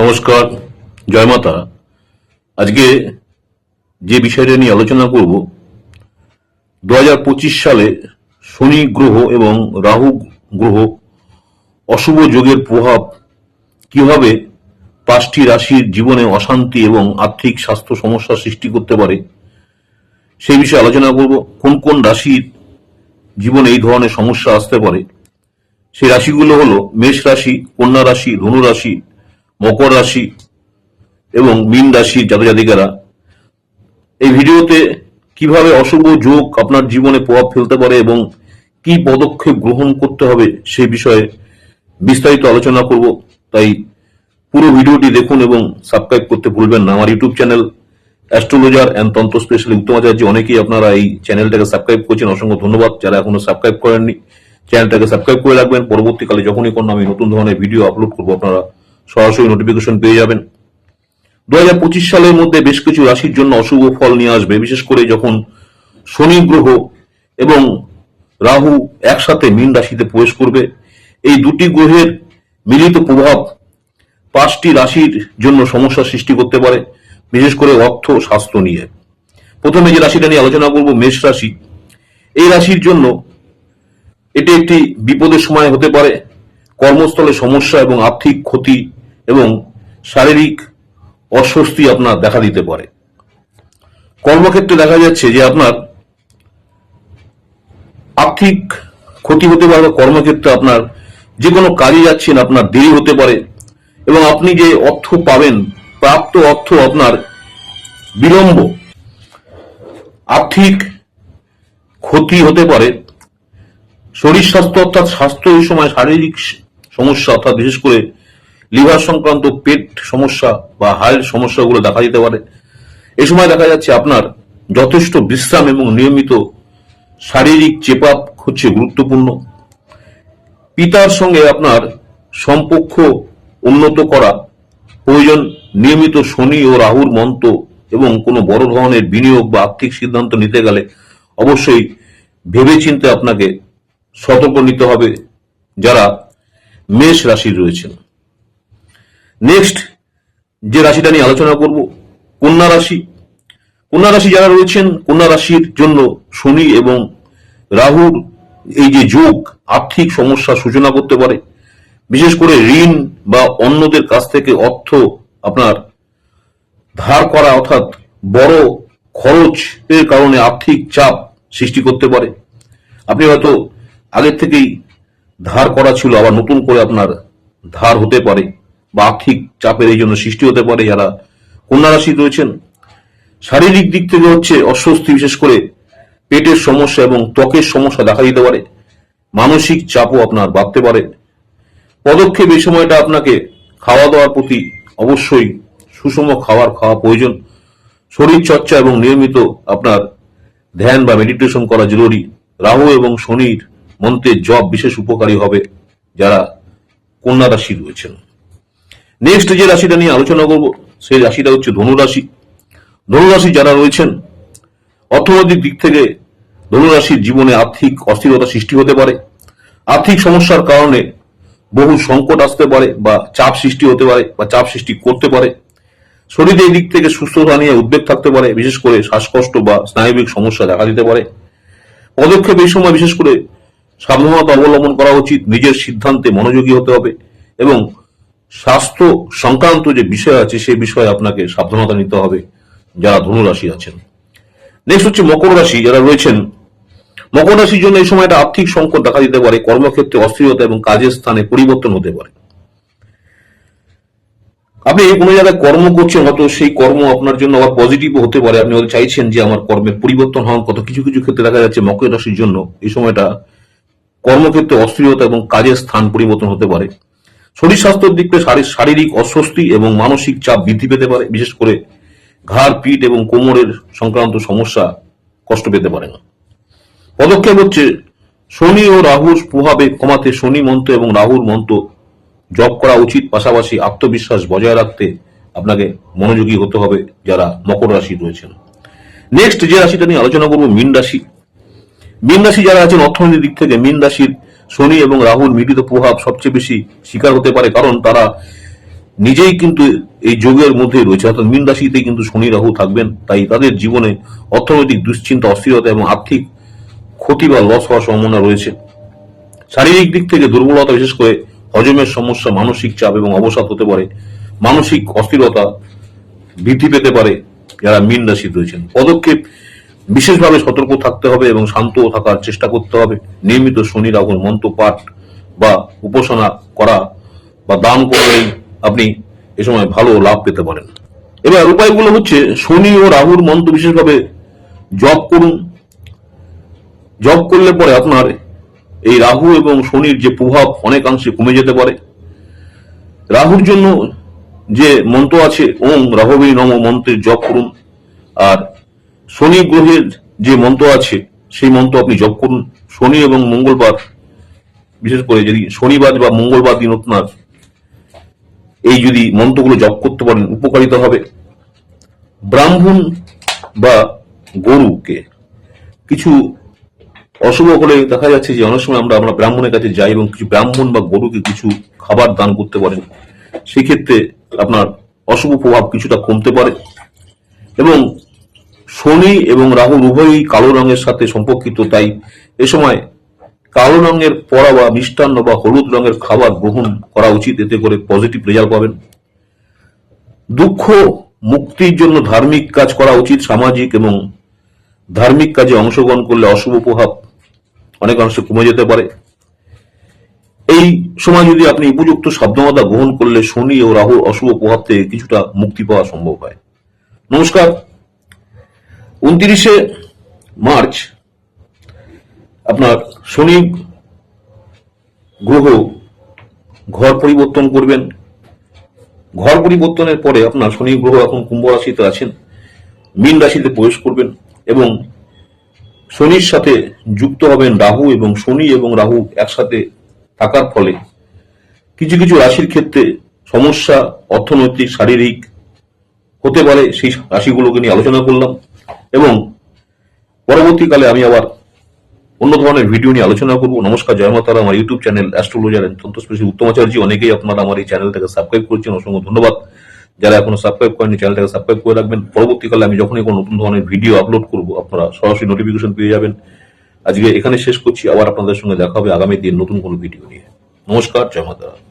নমস্কার, জয় মাতা। আজকে যে বিষয়টা নিয়ে আলোচনা করব, দু হাজার পঁচিশ সালে শনি গ্রহ এবং রাহু গ্রহ অশুভ যোগের প্রভাব কীভাবে পাঁচটি রাশির জীবনে অশান্তি এবং আর্থিক স্বাস্থ্য সমস্যা সৃষ্টি করতে পারে, সেই বিষয়ে আলোচনা করব। কোন কোন রাশির জীবনে এই ধরনের সমস্যা আসতে পারে, সেই রাশিগুলো হলো মেষ রাশি, কন্যা রাশি, ধনু রাশি মকর রাশি এবং মীন রাশির জাতজাতিকারা, এই ভিডিওতে কীভাবে অশুভ যোগ আপনার জীবনে প্রভাব ফেলতে পারে এবং কি পদক্ষেপ গ্রহণ করতে হবে সেই বিষয়ে বিস্তারিত আলোচনা করব। তাই পুরো ভিডিওটি দেখুন এবং সাবস্ক্রাইব করতে ভুলবেন না। আমার YouTube channel astrologer and tantra special Uttam Acharya অনেকেই আপনারা এই চ্যানেলটাকে সাবস্ক্রাইব করছেন। অসংখ্য ধন্যবাদ। যারা এখনও সাবস্ক্রাইব করেননি, চ্যানেলটাকে সাবস্ক্রাইব করে রাখবেন। পরবর্তীকালে যখনই কোনো আমি নতুন ধরনের ভিডিও আপলোড করব, আপনারা সরাসরি নোটিফিকেশন পেয়ে যাবেন। দু হাজার পঁচিশ সালের মধ্যে বেশ কিছু রাশির জন্য অশুভ ফল নিয়ে আসবে, বিশেষ করে যখন শনি গ্রহ এবং রাহু একসাথে মীন রাশিতে প্রবেশ করবে। এই দুটি গ্রহের মিলিত প্রভাব পাঁচটি রাশির জন্য সমস্যা সৃষ্টি করতে পারে, বিশেষ করে অর্থ স্বাস্থ্য নিয়ে। প্রথমে যে রাশিটা নিয়ে আলোচনা করব, মেষ রাশি। এই রাশির জন্য এটি একটি বিপদের সময় হতে পারে, কর্মস্থলে সমস্যা এবং আর্থিক ক্ষতি এবং শারীরিক অস্বস্তি আপনার দেখা দিতে পারে। কর্মক্ষেত্রে দেখা যাচ্ছে যে আপনার আর্থিক ক্ষতি হতে পারে কর্মক্ষেত্রে আপনার যে কোনো কাজে যাচ্ছেন, আপনার দেরি হতে পারে এবং আপনি যে অর্থ পাবেন, প্রাপ্ত অর্থ আপনার বিলম্ব, আর্থিক ক্ষতি হতে পারে। শরীর স্বাস্থ্য অর্থাৎ স্বাস্থ্য এই সময় শারীরিক সমস্যা অর্থাৎ বিশেষ করে লিভার সংক্রান্ত পেট সমস্যা বা হাড়ের সমস্যাগুলো দেখা দিতে পারে। এই সময় দেখা যাচ্ছে আপনার যথেষ্ট বিশ্রাম এবং নিয়মিত শারীরিক চেক আপ হচ্ছে গুরুত্বপূর্ণ। পিতার সঙ্গে আপনার সম্পর্ক উন্নত করা প্রয়োজন। নিয়মিত শনি ও রাহুর মন্ত্র এবং কোনো বড় ধরনের বিনিয়োগ বা আর্থিক সিদ্ধান্ত নিতে গেলে অবশ্যই ভেবেচিন্তে আপনাকে সতর্ক নিতে হবে যারা মেষ রাশির রয়েছেন। নেক্সট যে রাশিটা নিয়ে আলোচনা করব, কন্যা রাশি। কন্যা রাশি যারা রয়েছেন, কন্যা রাশির জন্য শনি এবং রাহুর এই যে যোগ, আর্থিক সমস্যা সূচনা করতে পারে। বিশেষ করে ঋণ বা অন্যদের কাছ থেকে অর্থ আপনার ধার করা, অর্থাৎ বড় খরচ এর কারণে আর্থিক চাপ সৃষ্টি করতে পারে। আপনি হয়তো আগের থেকেই ধার করা ছিল, আবার নতুন করে আপনার ধার হতে পারে। বা আর্থিক চাপের এই জন্য সৃষ্টি হতে পারে। যারা কন্যা রাশি রয়েছেন, শারীরিক দিক থেকে হচ্ছে অস্বস্তি, বিশেষ করে পেটের সমস্যা এবং ত্বকের সমস্যা দেখা দিতে পারে। মানসিক চাপও আপনার বাড়তে পারে। পদক্ষেপ এই সময়টা আপনাকে খাওয়া দাওয়ার প্রতি অবশ্যই সুষম খাবার খাওয়া প্রয়োজন। শরীর চর্চা এবং নিয়মিত আপনার ধ্যান বা মেডিটেশন করা জরুরি। রাহু এবং শনির মন্ত্রের জব বিশেষ উপকারী হবে যারা কন্যা রাশি রয়েছেন। নেক্সট যে রাশিটা নিয়ে আলোচনা করব, সেই রাশিটা হচ্ছে ধনুরাশি ধনুরাশি যারা রয়েছেন, অর্থনৈতিক দিক থেকে ধনুরাশির জীবনে আর্থিক অস্থিরতা সৃষ্টি হতে পারে। আর্থিক সমস্যার কারণে বহু সংকট আসতে পারে বা চাপ সৃষ্টি হতে পারে বা চাপ সৃষ্টি করতে পারে। শরীরের দিক থেকে সুস্থতা নিয়ে উদ্বেগ থাকতে পারে, বিশেষ করে শ্বাসকষ্ট বা স্নায়বিক সমস্যা দেখা দিতে পারে। পদক্ষেপ এই সময় বিশেষ করে সাবধানতা অবলম্বন করা উচিত, নিজের সিদ্ধান্তে মনোযোগী হতে হবে এবং স্বাস্থ্য সংক্রান্ত যে বিষয় আছে, সেই বিষয়ে আপনাকে সাবধানতা নিতে হবে, যারা ধনুরাশি আছেন। নেক্সট হচ্ছে মকর রাশি, যারা রয়েছেন। মকর রাশির জন্য এই সময়টা আর্থিক সংকট দেখা দিতে পারে, কর্মক্ষেত্রে অস্থিরতা এবং কাজের স্থানে পরিবর্তন হতে পারে। আপনি কোনো জায়গায় কর্ম করছেন, হয়তো সেই কর্ম আপনার জন্য আবার পজিটিভ হতে পারে। আপনি হয়তো চাইছেন যে আমার কর্মের পরিবর্তন হওয়ার কত কিছু কিছু ক্ষেত্রে দেখা যাচ্ছে মকর রাশির জন্য এই সময়টা কর্মক্ষেত্রে অস্থিরতা এবং কাজের স্থান পরিবর্তন হতে পারে। শরীর স্বাস্থ্যের দিক থেকে শারী- শারীরিক অস্বস্তি এবং মানসিক চাপ বৃদ্ধি পেতে পারে, বিশেষ করে ঘাড়, পিঠ এবং কোমরের সংক্রান্ত সমস্যা কষ্ট পেতে পারে না। পদক্ষেপ হচ্ছে, শনি ও রাহুর প্রভাবে কমাতে শনি মন্ত্র এবং রাহুর মন্ত্র জপ করা উচিত। পাশাপাশি আত্মবিশ্বাস বজায় রাখতে আপনাকে মনোযোগী হতে হবে যারা মকর রাশি রয়েছেন। নেক্সট যে রাশিটা নিয়ে আলোচনা করব, মীন রাশি। মীন রাশি যারা আছেন, অর্থনৈতিক দিক থেকে মীন রাশির শনি এবং রাহুর মিলিত প্রভাব সবচেয়ে বেশি শিকার হতে পারে, কারণ তারা নিজেই কিন্তু এই যোগের মধ্যে রয়েছে। অর্থাৎ মীন রাশিতে কিন্তু শনি রাহু থাকবেন, তাই তাদের জীবনে অর্থনৈতিক দুশ্চিন্তা, অস্থিরতা এবং আর্থিক ক্ষতি বা লস হওয়ার সম্ভাবনা রয়েছে। শারীরিক দিক থেকে দুর্বলতা, বিশেষ করে হজমের সমস্যা, মানসিক চাপ এবং অবসাদ হতে পারে। মানসিক অস্থিরতা বৃদ্ধি পেতে পারে যারা মীন রাশি রয়েছেন। পদক্ষেপ বিশেষভাবে সতর্ক থাকতে হবে এবং শান্ত থাকার চেষ্টা করতে হবে। নিয়মিত শনি, রাহুর মন্ত্র পাঠ বা উপাসনা করা বা দান করলেই আপনি এ সময় ভালো লাভ পেতে পারেন। এবার উপায়গুলো হচ্ছে, শনি ও রাহুর মন্ত্র বিশেষভাবে জপ করুন। জব করলে পরে আপনার এই রাহু এবং শনির যে প্রভাব অনেকাংশে কমে যেতে পারে। রাহুর জন্য যে মন্ত্র আছে, ওম রাহবী নম মন্ত্রের জপ করুন। আর শনি গ্রহের যে মন্ত্র আছে, সেই মন্ত্র আপনি জপ করুন। শনি এবং মঙ্গলবার, বিশেষ করে যদি শনিবার বা মঙ্গলবার দিন আপনার এই যদি মন্ত্রগুলো জপ করতে পারেন, উপকারিতা হবে। ব্রাহ্মণ বা গরুকে কিছু অশুভ হলে দেখা যাচ্ছে যে অনেক সময় আমরা আমরা ব্রাহ্মণের কাছে যাই এবং কিছু ব্রাহ্মণ বা গরুকে কিছু খাবার দান করতে পারেন। সেক্ষেত্রে আপনার অশুভ প্রভাব কিছুটা কমতে পারে। এবং শনি এবং রাহু উভয়ই কালো রঙের সাথে সম্পর্কিত, তাই এ সময় কালো রঙের পড়া বা মিষ্টান্ন বা হলুদ রঙের খাবার গ্রহণ করা উচিত। এতে করে পজিটিভ রেজাল্ট পাবেন। দুঃখ মুক্তির জন্য ধার্মিক কাজ করা উচিত, সামাজিক এবং ধার্মিক কাজে অংশগ্রহণ করলে অশুভ প্রভাব অনেকাংশে কমে যেতে পারে। এই সময় যদি আপনি উপযুক্ত সাবধানতা গ্রহণ করলে শনি ও রাহুর অশুভ প্রভাব থেকে কিছুটা মুক্তি পাওয়া সম্ভব হয়। নমস্কার। উনত্রিশে মার্চ আপনার শনি গ্রহ ঘর পরিবর্তন করবেন। ঘর পরিবর্তনের পরে আপনার শনি গ্রহ এখন কুম্ভ রাশিতে আছেন, মীন রাশিতে প্রবেশ করবেন এবং শনির সাথে যুক্ত হবেন রাহু এবং শনি এবং রাহু একসাথে থাকার ফলে কিছু কিছু রাশির ক্ষেত্রে সমস্যা অর্থনৈতিক, শারীরিক হতে পারে, সেই রাশিগুলোকে নিয়ে আলোচনা করলাম। এবং পরবর্তীকালে আমি আবার অন্য ধরনের ভিডিও নিয়ে আলোচনা করব। নমস্কার, জয় মাতারা। আমার ইউটিউব চ্যানেল অ্যাস্ট্রোলজার তন্ত্রস্পেশী উত্তমাচার্য অনেকেই আপনারা আমার এই চ্যানেলটাকে সাবস্ক্রাইব করছেন। অসংখ্য ধন্যবাদ। যারা এখনও সাবস্ক্রাইব করেনি চ্যানেলটাকে সাবস্ক্রাইব করে রাখবেন। পরবর্তীকালে আমি যখনই কোনো নতুন ধরনের ভিডিও আপলোড করব, আপনারা সরাসরি নোটিফিকেশন পেয়ে যাবেন। আজকে এখানে শেষ করছি। আবার আপনাদের সঙ্গে দেখা হবে আগামী দিন নতুন কোনো ভিডিও নিয়ে। নমস্কার, জয় মাতারা।